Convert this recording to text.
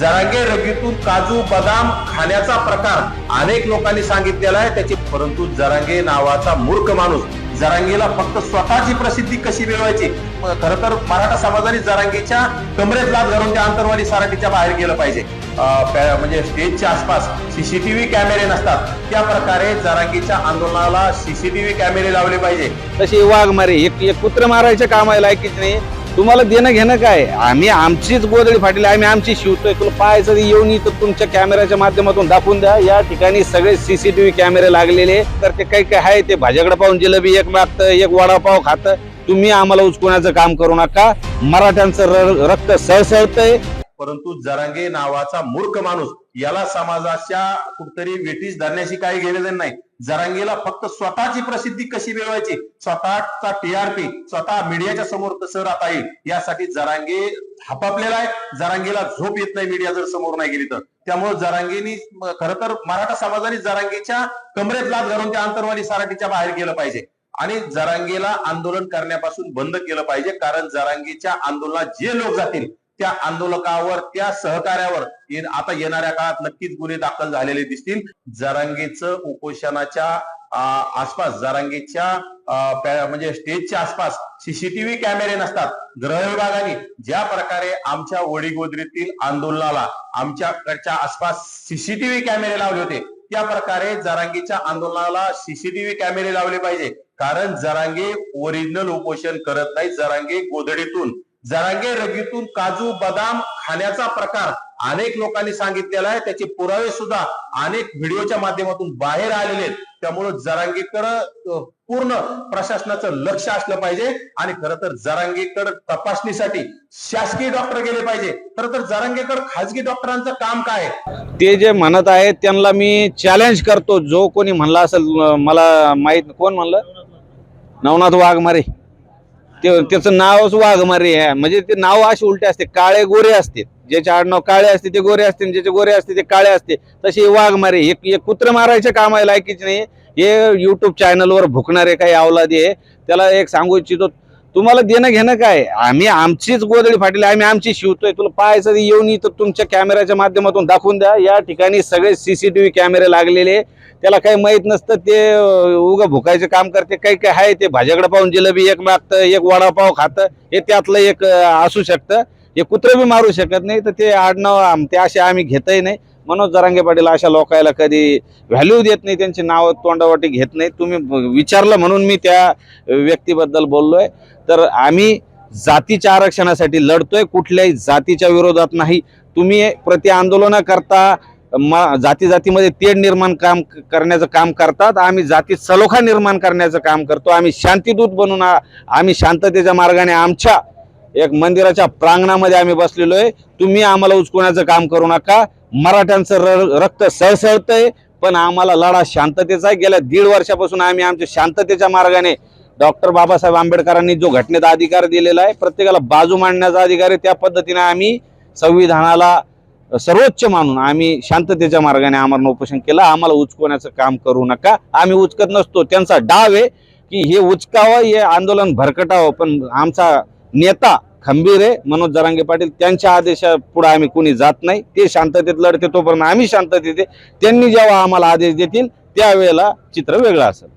जरांगे रगीतून काजू बदाम खाण्याचा प्रकार अनेक लोकांनी सांगितलेला आहे. त्याची परंतु जरांगे नावाचा मूर्ख माणूस जरांगीला फक्त स्वतःची प्रसिद्धी कशी मिळवायची? खर तर मराठा समाजाने जरांगीच्या कमरेत लाद घालून त्या अंतरवाली सराटीच्या बाहेर गेलं पाहिजे. म्हणजे स्टेजच्या आसपास सीसीटीव्ही कॅमेरे नसतात. त्या प्रकारे जरांगीच्या आंदोलनाला सीसीटीव्ही कॅमेरे लावले पाहिजे. तशी वाघमारे एक एक कुत्र मारायच्या कामाला लायकीच नाही. तुम्हाला देणं घेणं काय? आम्ही आमचीच गोदडी फाटली आम्ही आमची शिवतोय तुला पाहायचं तर येऊन इथं तुमच्या कॅमेऱ्याच्या माध्यमातून दाखवून द्या. या ठिकाणी सगळे सीसीटीव्ही कॅमेरे लागलेले तर ते काही काय आहे ते भाज्याकडे पाहून जिलेबी एक मागतं एक वडापाव खातं. तुम्ही आम्हाला उचकुण्याचं काम करू नका. मराठ्यांचं र- रक्त सळसळतंय. परंतु जरांगे नावाचा मूर्ख माणूस याला समाजाच्या कुठतरी वेटीस धरण्याशी काही गेलेलं नाही. जरांगेला फक्त स्वतःची प्रसिद्धी कशी मिळवायची? स्वतःचा टीआरपी स्वतः मीडियाच्या समोर कसं राहता येईल? यासाठी जरांगे हापापलेला आहे. जरांगेला झोप येत नाही मीडिया जर समोर नाही गेली तर. त्यामुळे जरांगेनी खर तर मराठा समाजाने जरांगेच्या कमरेत लाद घालून त्या आंतरवादी सराटीच्या बाहेर गेलं पाहिजे. आणि जरांगेला आंदोलन करण्यापासून बंद केलं पाहिजे कारण जरांगेच्या आंदोलनात जे लोक जातील त्या आंदोलकावर त्या सहकार्यावर ये- आता येणाऱ्या काळात नक्कीच गुन्हे दाखल झालेले दिसतील. जरांगेचं उपोषणाच्या आसपास जरांगेच्या म्हणजे स्टेजच्या आसपास सीसीटीव्ही कॅमेरे नसतात. ग्रह विभागाने ज्या प्रकारे आमच्या वडीगोदरीतील आंदोलनाला आमच्याकडच्या आसपास सीसीटीव्ही कॅमेरे लावले होते त्या प्रकारे जरांगीच्या आंदोलनाला सीसीटीव्ही कॅमेरे लावले पाहिजे. कारण जरांगे ओरिजिनल उपोषण करत नाही जरांगे गोधडीतून जरांगे रगीतून काजू बदाम खाण्याचा प्रकार अनेक लोकांनी सांगितलेला आहे. त्याचे पुरावे सुद्धा अनेक व्हिडिओच्या माध्यमातून बाहेर आलेले आहेत. त्यामुळे जरांगीकडं पूर्ण प्रशासनाचं लक्ष असलं पाहिजे. आणि खरं तर जरांगीकडे तपासणीसाठी शासकीय डॉक्टर गेले पाहिजे. खरं तर जरांगीकडे खाजगी डॉक्टरांचं काम काय आहे? ते जे म्हणत आहेत त्यांना मी चॅलेंज करतो. जो कोणी म्हणला असेल मला माहीत कोण म्हणलं? नवनाथ वाघमारे. ते त्याचं नावच वाघमारे आहे. म्हणजे ते नाव असे उलटे असते. काळे गोरे असते. ज्याचे आडनाव काळे असते ते गोरे असते ज्याचे गोरे असते ते काळे असते. तसे हे वाघमारे एक एक कुत्र मारायच्या कामाला लायकीच नाही. हे युट्यूब चॅनलवर भुकणारे काही अवलादी आहे त्याला एक सांगू इच्छितो तुम्हाला देणं घेणं काय? आम्ही आमचीच गोदडी फाटली आम्ही आमची शिवतोय. तुला पाहायचं तर येऊन तर तुमच्या कॅमेऱ्याच्या माध्यमातून दाखवून द्या. या ठिकाणी सगळे सीसीटीव्ही कॅमेरे लागलेले त्याला काही माहीत नसतं ते उग भुकायचं काम करते. काही काय आहे ते भाज्याकडे पाहून जिलेबी एक मागतं एक वडापाव खातं. हे त्यातलं एक असू शकतं. हे कुत्रं बी मारू शकत नाही तर ते आडनाव आम- ते असे आम्ही घेतही नाही. मनोज जरांगे पाटील अशा लोकायला कधी व्हॅल्यू देत नाही त्यांची नावं तोंडावाटी घेत नाही. तुम्ही विचारलं म्हणून मी त्या व्यक्तीबद्दल बोललोय. तर आम्ही जातीच्या आरक्षणासाठी लढतोय कुठल्याही जातीच्या विरोधात नाही. तुम्ही प्रति आंदोलन करता म- जाती जातीमध्ये तेढ निर्माण काम करण्याचं काम करतात आम्ही जाती सलोखा निर्माण करण्याचं काम करतो. आम्ही शांतीदूत बनून आम्ही शांततेच्या मार्गाने आमच्या एक मंदिराच्या प्रांगणामध्ये आम्ही बसलेलो आहे तुम्ही आम्हाला उचकवण्याचं काम करू नका. मराठ्यांचं र- रक्त सळसळतंय पण आम्हाला लढा शांततेचा आहे. गेल्या दीड वर्षापासून आम्ही आमच्या शांततेच्या मार्गाने डॉक्टर बाबासाहेब आंबेडकरांनी जो घटनेचा अधिकार दिलेला आहे प्रत्येकाला बाजू मांडण्याचा अधिकार आहे त्या पद्धतीने आम्ही संविधानाला सर्वोच्च मानून आम्ही शांततेच्या मार्गाने आमरण उपोषण केलं. आम्हाला उचकवण्याचं काम करू नका. आम्ही उचकत नसतो. त्यांचा डाव आहे की हे उचकावं हे आंदोलन भरकटावं पण आमचा नेता खंबीर आहे. मनोज जरांगे पाटील त्यांच्या आदेशा पुढे आम्ही कुणी जात नाही. ते शांततेत लढते तोपर्यंत आम्ही शांततेत आहे. त्यांनी जेव्हा आम्हाला आदेश देतील त्यावेळेला चित्र वेगळं असेल.